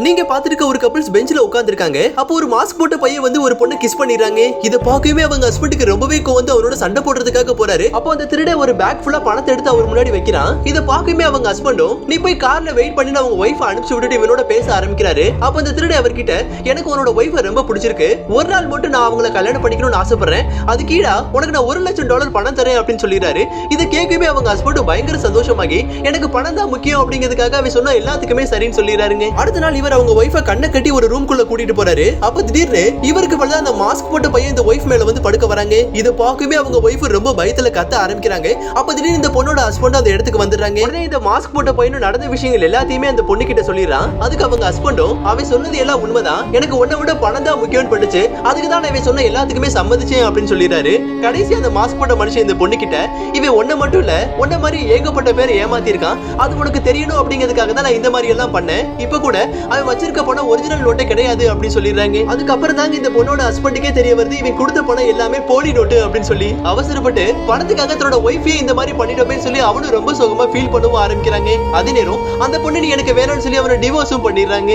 நீங்க பாத்துருக்க ஒரு கப்பிள்ஸ் பெஞ்சில் உட்காந்துருக்காங்க அப்போ ஒரு மாஸ்க் போட்ட பையன் வந்து ஒரு பொண்ணை கிஸ் பண்ணிடுறாங்க. இத பார்க்கவே அவங்க ஹஸ்பண்டுக்கு ரொம்பவே கோவம் வந்து அவரோட சண்டை போடுறதுக்காக போறாரு. அப்போ அந்த திருட ஒரு பேக் ஃபுல்லா பணத்தை எடுத்து அவர் முன்னாடி வைக்கிறான். இத பார்க்கவே அவங்க ஹஸ்பண்டும் நீ போய் கார்ல வெயிட் பண்ணி அவங்க ஒய்ஃப் அனுப்பிச்சு விட்டுட்டு இவனோட பேச ஆரம்பிக்கிறாரு. அப்போ அந்த திருட அவர்கிட்ட எனக்கு உன்னோட ஒய்ஃபை ரொம்ப பிடிச்சிருக்கு. ஒரு நாள் மட்டும் நான் அவங்கள கல்யாணம் பண்ணிக்கணும்னு ஆசைப்படுறேன். அது கீழா உனக்கு நான் ஒரு லட்சம் டாலர் பணம் தரேன் அப்படின்னு சொல்லிடுறாரு. இதை கேட்கவே அவங்க ஹஸ்பண்டும் பயங்கர சந்தோஷமாகி எனக்கு பணம் தான் முக்கியம் அப்படிங்கிறதுக்காக அவன் சொன்ன எல்லாத்துக்குமே சரின்னு சொல்லிடுறாருங்க. அடுத்த நாள் இவர் அவங்க ஒய்ஃபை கண்ணை கட்டி ஒரு ரூம்குள்ள கூட்டிட்டு போறாரு. அப்ப திடீர்னு இவருக்கு பதிலா அந்த மாஸ்க் போட்ட பையன் இந்த ஒய்ஃப் மேல வந்து படுக்க வராங்க. இதை பார்க்கவே அவங்க ஒய்ஃப் ரொம்ப பயத்துல கத்த ஆரம்பிக்கிறாங்க. அப்ப திடீர்னு இந்த பொண்ணோட ஹஸ்பண்ட் அந்த இடத்துக்கு வந்துடுறாங்க. உடனே இந்த மாஸ்க் போட்ட பையனும் நடந்த விஷயங்கள் எல்லாத்தையுமே அந்த பொண்ணு கிட்ட சொல்லிடுறான். அதுக்கு அவங்க ஹஸ்பண்டும் அவன் சொன்னது எல்லாம் உண்மைதான். எனக்கு உன்னை விட பணம் தான் முக்கியம்னு பட்டுச்சு. அதுக்கு தான் நான் இவன் சொன்ன எல்லாத்துக்குமே சம்மதிச்சேன் அப்படின்னு சொல்லிடுறாரு. கடைசி அந்த மாஸ்க் போட்ட மனுஷன் இந்த பொண்ணு கிட்ட இவன் ஒன்ன மட்டும் இல்ல உன்ன மாதிரி ஏகப்பட்ட பேர் ஏமாத்திருக்கான். அது உனக்கு தெரியணும் அப்படிங்கிறதுக்காக தான் நான் இந்த மாதிரி எல்லாம் பண்ணேன். இப்ப கூட அவன் வச்சிருக்க பணம் ஒரிஜினல் நோட்டே கிடையாது அப்படின்னு சொல்லிடுறாங்க. அதுக்கப்புறம் தாங்க இந்த பொண்ணோட ஹஸ்பண்டுக்கே தெரிய வருது இவன் கொடுத்த பணம் எல்லாமே போலி நோட்டு அப்படின்னு சொல்லி. அவசரப்பட்டு பணத்துக்காக தன்னோட ஒய்ஃபே இந்த மாதிரி பண்ணிட்டோமே சொல்லி அவனும் ரொம்ப சுகமா ஃபீல் பண்ணவும் ஆரம்பிக்கிறாங்க. அதே நேரம் அந்த பொண்ணு நீ எனக்கு வேணும்னு சொல்லி அவனை டிவோர்ஸும் பண்ணிடுறாங்க.